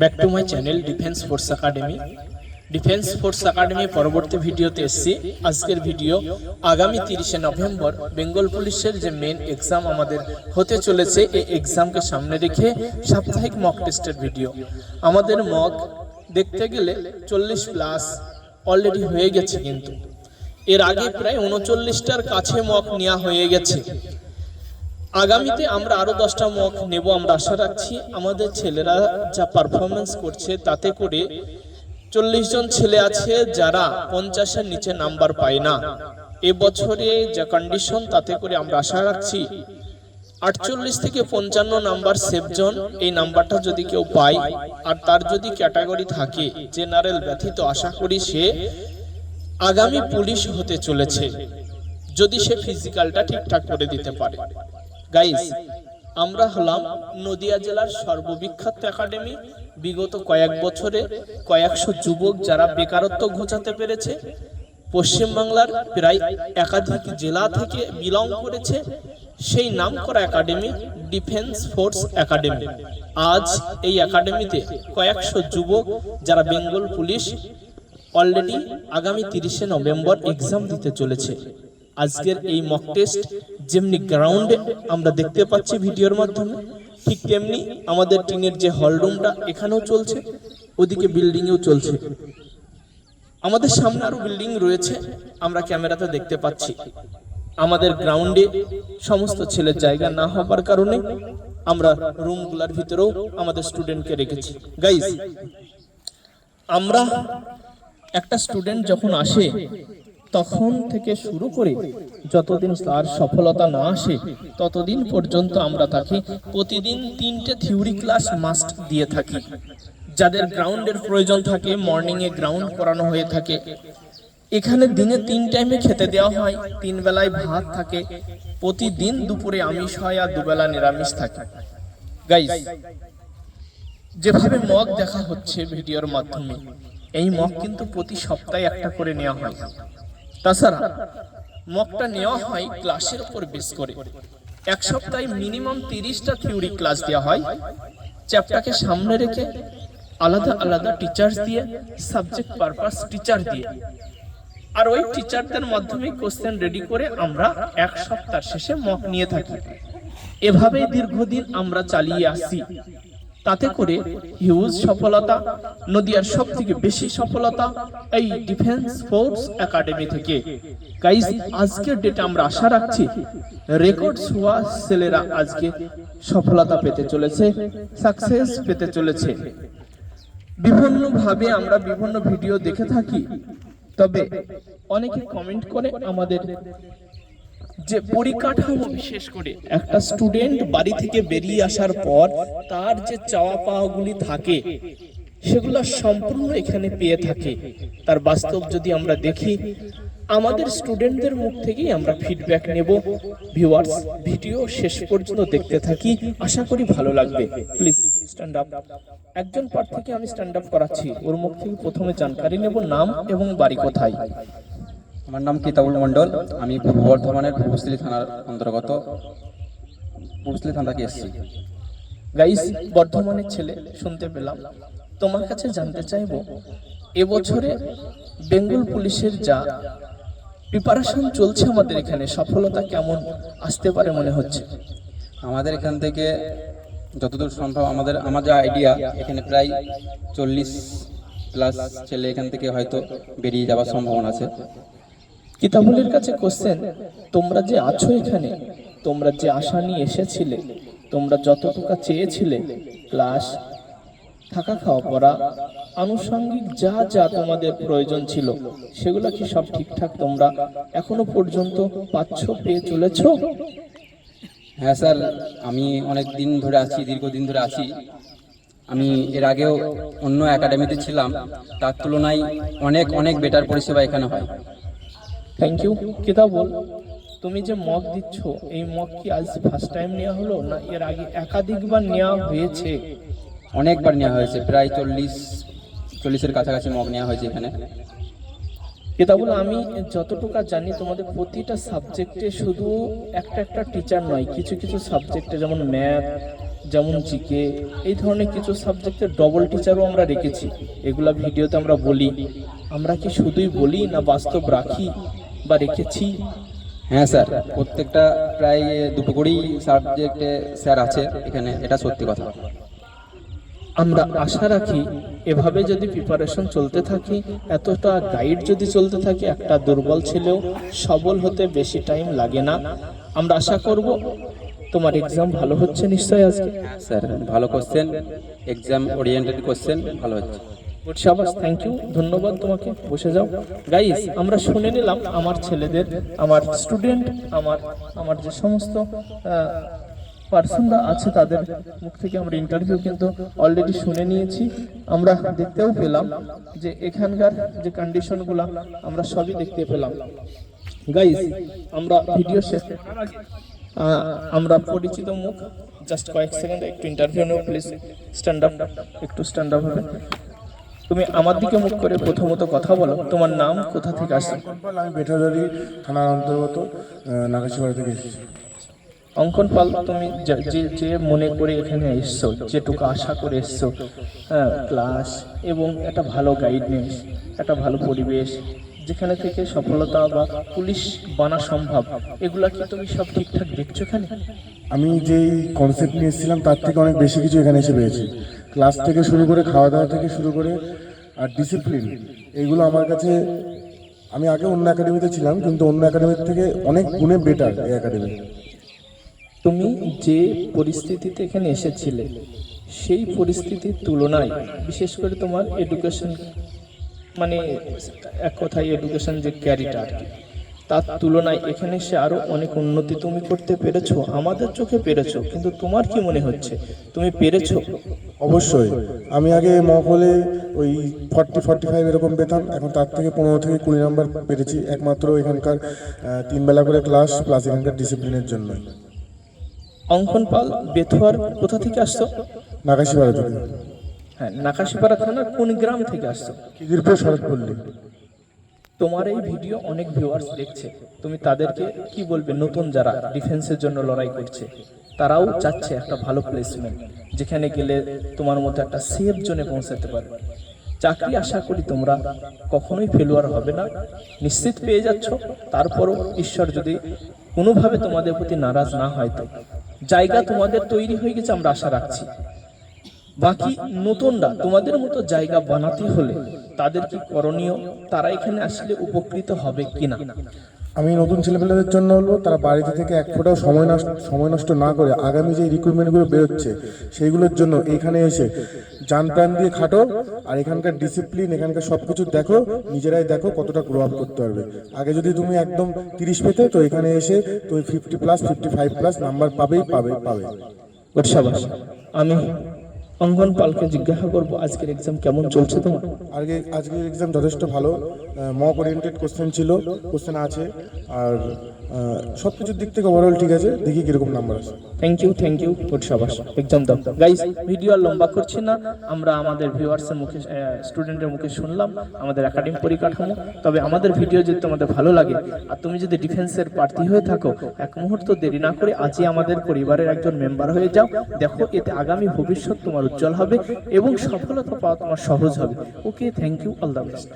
Back to my channel defence force academy defence force academy পরবর্তী ভিডিওতে এসেছি। আজকের ভিডিও আগামী তিরিশে নভেম্বর বেঙ্গল পুলিশের যে মেন এক্সাম আমাদের হতে চলেছে, এই এক্সামকে সামনে রেখে সাপ্তাহিক মক টেস্টের ভিডিও। আমাদের মক দেখতে গেলে চল্লিশ প্লাস অলরেডি হয়ে গেছে কিন্তু। এর আগে প্রায় উনচল্লিশটার কাছে মক নেওয়া হয়ে গেছে। আগামীতে আমরা আরও দশটা মক নেব, আমরা আশা রাখছি। আমাদের ছেলেরা যা পারফরমেন্স করছে তাতে করে চল্লিশ জন ছেলে আছে যারা পঞ্চাশের নিচে নাম্বার পায় না। এবছরে যা কন্ডিশন তাতে করে আমরা আশা রাখছি আটচল্লিশ থেকে পঞ্চান্ন নাম্বার সেভজন এই নাম্বারটা যদি কেউ পায়, আর তার যদি ক্যাটাগরি থাকে জেনারেল ব্যথিত আশা করি সে আগামী পুলিশ হতে চলেছে। যদি সে ফিজিক্যালটা ঠিকঠাক করে দিতে পারে। গাইস আমরা হলাম নদিয়া জেলার সর্ববিখ্যাত একাডেমি। বিগত কয়েক বছরে কয়েকশো যুবক যারা বেকারত্ব ঘোচাতে পেরেছে, পশ্চিমবাংলার প্রায় একাধিক জেলা থেকে বিলং করেছে, সেই নামকরা একাডেমি ডিফেন্স ফোর্স একাডেমি আজ এই একাডেমিতে কয়েকশো যুবক যারা বেঙ্গল পুলিশ অলরেডি আগামী তিরিশে নভেম্বর এক্সাম দিতে চলেছে। আজকের এই মক টেস্ট যেমনি গ্রাউন্ডে আমরা দেখতে পাচ্ছি ভিডিওর মাধ্যমে, ঠিক তেমনি আমাদের টিনের যে হল রুমটা এখানেও চলছে, ওদিকে বিল্ডিংয়েও চলছে। আমাদের সামনে আরও বিল্ডিং রয়েছে, আমরা ক্যামেরাতে দেখতে পাচ্ছি। আমাদের গ্রাউন্ডে সমস্ত ছেলের জায়গা না হবার কারণে আমরা রুমগুলোর ভিতরেও আমাদের স্টুডেন্টকে রেখেছি। গাইজ আমরা একটা স্টুডেন্ট যখন আসে তখন থেকে শুরু করে যতদিন তার সফলতা না আসে, ততদিন পর্যন্ত আমরা তাকে প্রতিদিন তিনটে থিওরি ক্লাস মাস্ট দিয়ে থাকি। যাদের গ্রাউন্ডের প্রয়োজন থাকে মর্নিং এ গ্রাউন্ড করানো হয়ে থাকে। এখানে দিনে তিন টাইমে খেতে দেওয়া হয়, তিন বেলায় ভাত থাকে। প্রতিদিন দুপুরে আমিষ হয় আর দুবেলা নিরামিষ থাকে। গাইস যেভাবে মগ দেখা হচ্ছে ভিডিওর মাধ্যমে, এই মগ কিন্তু প্রতি সপ্তাহে একটা করে নেওয়া হয়। তাছাড়া মকটা নেওয়া হয় ক্লাসের উপর বেস করে। এক সপ্তাহে মিনিমাম তিরিশটা থিওরি ক্লাস দেওয়া হয়। চ্যাপ্টারকে সামনে রেখে আলাদা আলাদা টিচার্স দিয়ে সাবজেক্ট পারপাস টিচার দিয়ে। আর ওই টিচারদের মাধ্যমে কোশ্চেন রেডি করে আমরা এক সপ্তাহ শেষে মক নিয়ে থাকি। এভাবেই দীর্ঘদিন আমরা চালিয়ে আসছি তাতে করে হিউজ সফলতা, নদিয়ার সব থেকে বেশি সফলতা এই ডিফেন্স ফোর্স একাডেমি থেকে। গাইজ আজকের ডেটে আমরা আশা রাখছি রেকর্ড হওয়া ছেলেরা আজকে সফলতা পেতে চলেছে সাকসেস পেতে চলেছে। বিভিন্ন ভাবে আমরা বিভিন্ন ভিডিও দেখে থাকি, তবে অনেকে কমেন্ট করে আমাদের যে পরিকাঠামো বিশেষ করে একটা স্টুডেন্ট বাড়ি থেকে বেরিয়ে আসার পর তার যে চাওয়া পাওয়াগুলি থাকে, সেগুলো সম্পূর্ণ এখানে পেয়ে থাকে। তার বাস্তব যদি আমরা দেখি, আমাদের স্টুডেন্টদের মুখ থেকেই আমরা ফিডব্যাক নেব ভিউয়ার্স ভিডিও শেষ পর্যন্ত দেখতে থাকি, আশা করি ভালো লাগবে। প্লিজ স্ট্যান্ড আপ একজন প্রার্থীকে আমি স্ট্যান্ড আপ করাচ্ছি। ওর মুখ থেকে প্রথমে জানকারি নেব, নাম এবং বাড়ি কোথায়। আমার নাম কিতাবুল মণ্ডল। আমি পূর্ব বর্ধমানের পূর্বস্থলী থানার অন্তর্গত। পূর্বস্থলী থানা থেকে এসেছি। গাইস বর্ধমানের ছেলে শুনতে পেলাম। তোমার কাছে জানতে চাইব এবছরে বেঙ্গল পুলিশের যা প্রিপারেশন চলছে আমাদের এখানে সফলতা কেমন আসতে পারে মনে হচ্ছে? আমাদের এখান থেকে যতদূর সম্ভব আমাদের আমার যা আইডিয়া এখানে প্রায় চল্লিশ প্লাস ছেলে এখান থেকে হয়তো বেরিয়ে যাওয়ার সম্ভাবনা আছে। কিতাবুলের কাছে কোশ্চেন তোমরা যে আছো এখানে, তোমরা যে আশা নিয়ে এসেছিলে, তোমরা যতটুকু চেয়েছিলে, ক্লাস, থাকা খাওয়া পড়া, আনুষঙ্গিক যা যা তোমাদের প্রয়োজন ছিল, সেগুলো কি সব ঠিকঠাক তোমরা এখনও পর্যন্ত পাচ্ছ, পেয়ে চলেছো? হ্যাঁ স্যার, আমি অনেক দিন ধরে আছি, দীর্ঘদিন ধরে আছি। আমি এর আগেও অন্য একাডেমিতে ছিলাম, তার তুলনায় অনেক অনেক বেটার পরিষেবা এখানে হয়। থ্যাংক ইউ কেতা বল? তুমি যে মক দিচ্ছ এই মক কি আজ ফার্স্ট টাইম নেওয়া হলো না এর আগে একাধিকবার নেওয়া হয়েছে? অনেকবার নেওয়া হয়েছে প্রায় চল্লিশ চল্লিশের কাছাকাছি মগ নেওয়া হয়েছে এখানে। কিতাবুল আমি যতটুকু জানি তোমাদের প্রতিটা সাবজেক্টে শুধু একটা একটা টিচার নয় কিছু কিছু সাবজেক্টে যেমন ম্যাথ যেমন জিকে এই ধরনের কিছু সাবজেক্টে ডবল টিচারও আমরা রেখেছি। এগুলা ভিডিওতে আমরা বলি। আমরা কি শুধুই বলি না বাস্তব রাখি? বা রেখেছি। হ্যাঁ স্যার, প্রত্যেকটা প্রায় দুটো করেই সাবজেক্টে স্যার আছে, এখানে এটা সত্যি কথা। আমরা আশা রাখি এভাবে যদি প্রিপারেশন চলতে থাকি, এতটা গাইড যদি চলতে থাকে, একটা দুর্বল ছেলেও সবল হতে বেশি টাইম লাগে না। আমরা আশা করব তোমার এক্সাম ভালো হচ্ছে নিশ্চয়ই আজকে। স্যার, ভালো কোশ্চেন এক্সাম ওরিয়েন্টেড কোশ্চেন ভালো হচ্ছে। গুড শাবাস থ্যাংক ইউ ধন্যবাদ তোমাকে, বসে যাও। গাইস আমরা শুনে নিলাম আমার ছেলেদের, আমার স্টুডেন্ট আমার আমার যে সমস্ত পার্সনরা আছে তাদের মুখ থেকে আমরা ইন্টারভিউ কিন্তু অলরেডি শুনে নিয়েছি। আমরা দেখতেও পেলাম যে এখানকার যে কন্ডিশনগুলো আমরা সবই দেখতে পেলাম। গাইস আমরা ভিডিও শেষ আমরা পরিচিত মুখ। জাস্ট কয়েক সেকেন্ড একটু ইন্টারভিউ নেব প্লিজ স্ট্যান্ড আপ একটু স্ট্যান্ড আপ হবে। তুমি আমার দিকে মুখ করে প্রথমত কথা বলো তোমার নাম কোথা থেকে আসছে? আমি বেটাদারি থানার অন্তর্গত নাগাছিপাড়া থেকে এসেছি। অঙ্কন পাল তুমি যে- যে মনে করে এখানে এসছো যেটুকু আশা করে এসছো হ্যাঁ ক্লাস এবং একটা ভালো গাইডনেস একটা ভালো পরিবেশ যেখানে থেকে সফলতা বা পুলিশ বানা সম্ভব এগুলা কি তুমি সব ঠিকঠাক দেখছ এখানে? আমি যেই কনসেপ্ট নিয়ে এসেছিলাম তার থেকে অনেক বেশি কিছু এখানে এসে পেয়েছি। ক্লাস থেকে শুরু করে খাওয়া দাওয়া থেকে শুরু করে আর ডিসিপ্লিন এইগুলো আমার কাছে, আমি আগে অন্য একাডেমিতে ছিলাম, কিন্তু অন্য একাডেমির থেকে অনেক গুণে বেটার এই একাডেমি তুমি যে পরিস্থিতিতে এখানে এসেছিলে, সেই পরিস্থিতির তুলনায়, বিশেষ করে তোমার এডুকেশন মানে এক কথায় এডুকেশন যে ক্যারিটা আর কি। তার তুলনায় এখানে এসে আরও অনেক উন্নতি তুমি করতে পেরেছ আমাদের চোখে পেরেছ কিন্তু তোমার কি মনে হচ্ছে? তুমি পেরেছ? অবশ্যই। আমি আগে মহলে ওই ফর্টি ফর্টি ফাইভ এরকম পেতাম এখন তার থেকে পনেরো থেকে কুড়ি নাম্বার পেরেছি একমাত্র এখানকার তিনবেলা করে ক্লাস প্লাস এখানকার ডিসিপ্লিনের জন্য অঙ্কন পাল বেথুয়ার কোথা থেকে আসছো? নাগাছিপাড়া থেকে। হ্যাঁ নাকাশিপাড়া থানার কোন গ্রাম থেকে আসছো? খিদিরপুর শরৎপল্লী। তোমার এই ভিডিও অনেক ভিউয়ার্স দেখছে। তুমি তাদেরকে কি বলবে? নতুন যারা ডিফেন্সের জন্য লড়াই করছে, তারাও চাচ্ছে একটা ভালো প্লেসমেন্ট যেখানে গেলে তোমার মতো একটা সেফ জোনে পৌঁছাতে পারবে। চাকরি আশা করি তোমরা কখনোই ফেলুয়ার হবে না। নিশ্চিত পেয়ে যাচ্ছ, তারপরও ঈশ্বর যদি কোনোভাবে তোমাদের প্রতি নারাজ না হয় তো। জায়গা তোমাদের তৈরি হয়ে গেছে, আমরা আশা রাখছি। বাকি নতুনরা তোমাদের মতো জায়গা বানাতে হলে তাদের কি করণীয়? তারা এখানে আসলে উপকৃত হবে কিনা? আমি নতুন ছেলেপেলেদের জন্য হলো তারা বাড়িতে থেকে এক ফোঁটাও সময় নষ্ট সময় নষ্ট না করে আগামী যে রিক্রুটমেন্টগুলো বেরোচ্ছে সেইগুলোর জন্য এখানে এসে যান প্রাণ দিয়ে খাটো আর এখানকার ডিসিপ্লিন এখানকার সব কিছু দেখো নিজেরাই দেখো কতটা গ্রো আপ করতে পারবে। আগে যদি তুমি একদম তিরিশ পেতে তো এখানে এসে তুমি fifty plus fifty five plus number পাবেই পাবে পাবে আমি অঙ্গন পালকে জিজ্ঞাসা করব আজকের এক্সাম কেমন চলছে তোমার? আগে আজকের এক্সাম যথেষ্ট ভালো। মক ওরিয়েন্টেড কোশ্চেন ছিল কোশ্চেন আছে, আর সব কিছুর দিক থেকে ওভারঅল ঠিক আছে, দেখি কীরকম নাম্বার আছে thank you thank you good শাবাশ exam দাও। গাইস ভিডিও আর লম্বা করছি না, আমরা আমাদের ভিউয়ার্সের মুখে স্টুডেন্টের মুখে শুনলাম, আমাদের একাডেমি পরিকাঠামো। তবে আমাদের ভিডিও যদি তোমাদের ভালো লাগে, আর তুমি যদি ডিফেন্সের প্রার্থী হয়ে থাকো, এক মুহূর্ত দেরি না করে আজই আমাদের পরিবারের একজন মেম্বার হয়ে যাও। দেখো, এতে আগামী ভবিষ্যৎ তোমার উজ্জ্বল হবে এবং সফলতা পাওয়া তোমার সহজ হবে। Okay thank you all the best